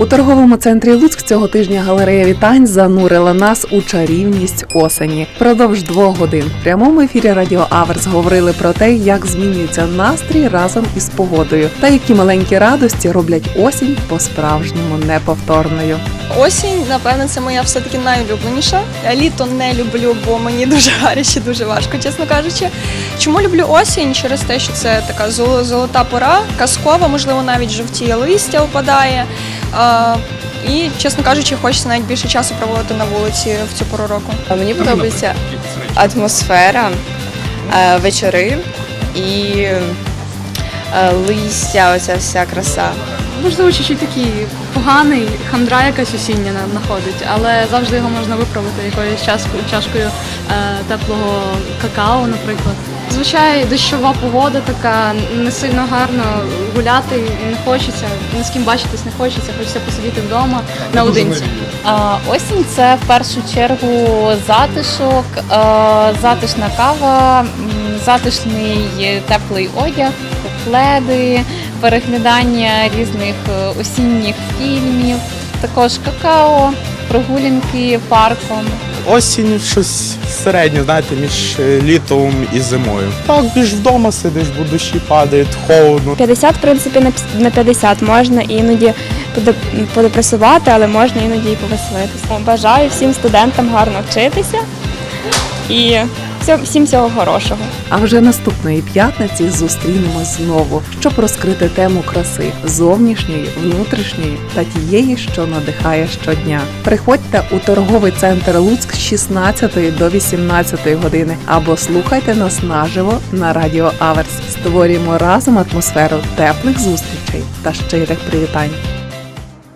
У торговому центрі Луцьк цього тижня галерея вітань занурила нас у чарівність осені. Продовж двох годин в прямому ефірі Радіо Аверс говорили про те, як змінюється настрій разом із погодою, та які маленькі радості роблять осінь по-справжньому неповторною. Осінь, напевно, це моя все-таки найулюбленіша. Я літо не люблю, бо мені дуже гаряче, дуже важко, чесно кажучи. Чому люблю осінь? Через те, що це така золо- золота пора, казкова, можливо, навіть жовтіє листя опадає. І, чесно кажучи, хочеться навіть більше часу проводити на вулиці в цю пору року. Мені подобається атмосфера, е, вечори і листя, оця вся краса. Можливо, чуть-чуть такий поганий, хандра якась осіння на- находить, але завжди його можна виправити якоюсь чашкою, чашкою е, теплого какао, наприклад. Звичайно, дощова погода така, не сильно гарно гуляти не хочеться, ні з ким бачитись не хочеться, хочеться посидіти вдома наодинці. А, Осінь це в першу чергу затишок, е, затишна кава, затишний теплий одяг, пледи, переглядання різних е, осінніх фільмів, також какао, прогулянки парком. Осінь щось середнє, знаєте, між е, літом і зимою. Так, більш вдома сидиш, бо душі падають, холодно. 50, в принципі, на 50 можна іноді подеп- подепресувати, але можна іноді і повеселитися. Бажаю всім студентам гарно вчитися і всьо- всім всього хорошого. А вже наступної п'ятниці зустрінемось знову, щоб розкрити тему краси зовнішньої, внутрішньої та тієї, що надихає щодня. Приходьте у торговий центр Луцьк з 16 до 18 години або слухайте нас наживо на радіо Аверс. Створюємо разом атмосферу теплих зустрічей та щирих привітань.